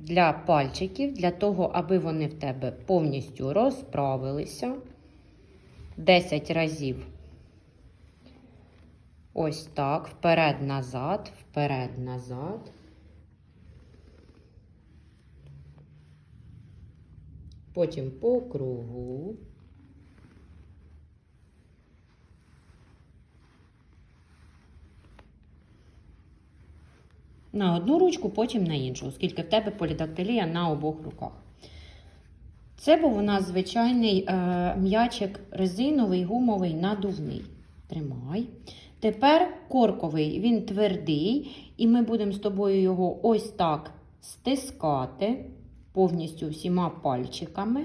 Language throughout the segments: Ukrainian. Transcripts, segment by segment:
для пальчиків, для того, аби вони в тебе повністю розправилися. 10 разів. Ось так, вперед-назад, вперед-назад. Потім по кругу. На одну ручку, потім на іншу, оскільки в тебе полідактилія на обох руках. Це був у нас звичайний е, м'ячик резиновий, гумовий, надувний. Тримай. Тепер корковий, він твердий, і ми будемо з тобою його ось так стискати повністю всіма пальчиками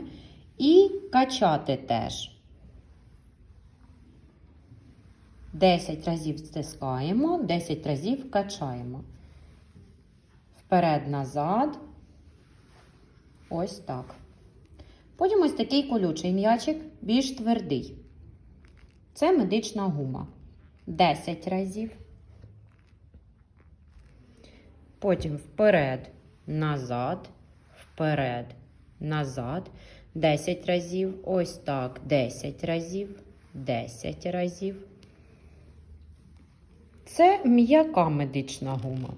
і качати теж. 10 разів стискаємо, 10 разів качаємо. Вперед-назад. Ось так. Потім ось такий колючий м'ячик, більш твердий. Це медична гума. 10 разів. Потім вперед, назад, вперед, назад. 10 разів. Ось так. 10 разів. 10 разів. Це м'яка медична гума.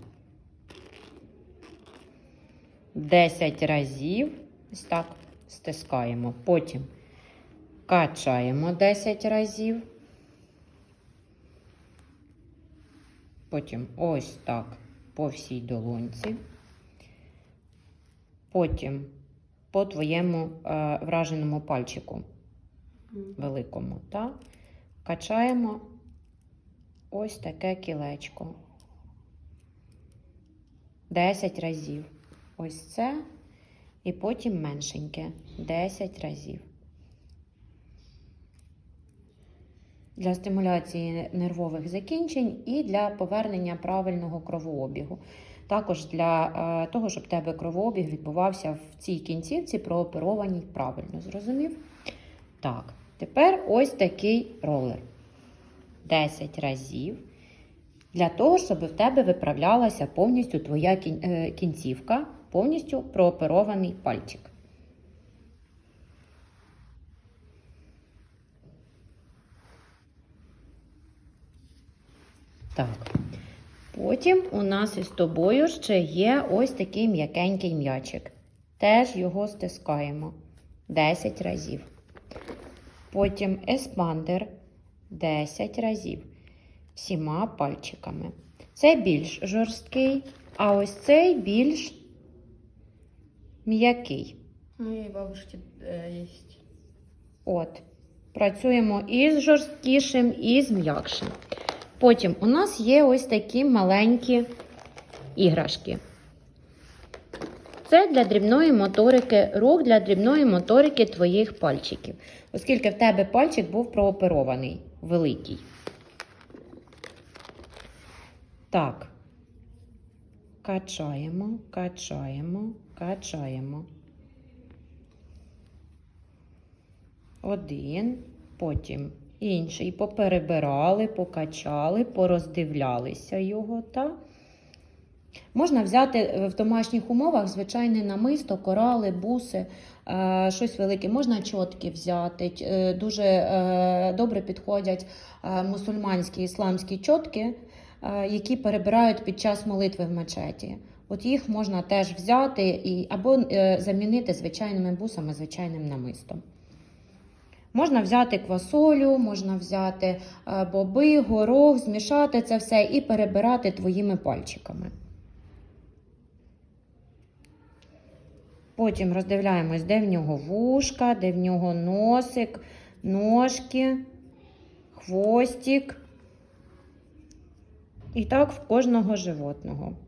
10 разів. Ось так стискаємо. Потім качаємо 10 разів. Потім ось так по всій долонці. Потім по твоєму е, враженому пальчику великому. Так? Качаємо ось таке кілечко. 10 разів. Ось це. І потім меншеньке 10 разів. Для стимуляції нервових закінчень і для повернення правильного кровообігу. Також для е, того, щоб тебе кровообіг відбувався в цій кінцівці прооперованій правильно. Зрозумів? Так, тепер ось такий ролер. 10 разів. Для того, щоб в тебе виправлялася повністю твоя е, кінцівка, повністю прооперований пальчик. Так. Потім у нас із тобою ще є ось такий м'якенький м'ячик. Теж його стискаємо 10 разів. Потім еспандер 10 разів. Всіма пальчиками. Це більш жорсткий, а ось цей більш м'який. Моей бабушки э, есть. От. Працюємо і з жорсткішим, і з м'якшим. Потім у нас є ось такі маленькі іграшки. Це для дрібної моторики, рук для дрібної моторики твоїх пальчиків. Оскільки в тебе пальчик був прооперований, великий. Так. Качаємо, качаємо, качаємо. Один, потім інший. Поперебирали, покачали, пороздивлялися його. Та? Можна взяти е, в домашніх умовах звичайне намисто, корали, буси, е, щось велике. Можна чотки взяти. Е, Дуже добре підходять мусульманські ісламські чотки, які перебирають під час молитви в мечеті. От їх можна теж взяти і, або е, замінити звичайними бусами, звичайним намистом. Можна взяти квасолю, можна взяти е, боби, горох, змішати це все і перебирати твоїми пальчиками. Потім роздивляємось, де в нього вушка, де в нього носик, ножки, хвостик. І так в кожного животного.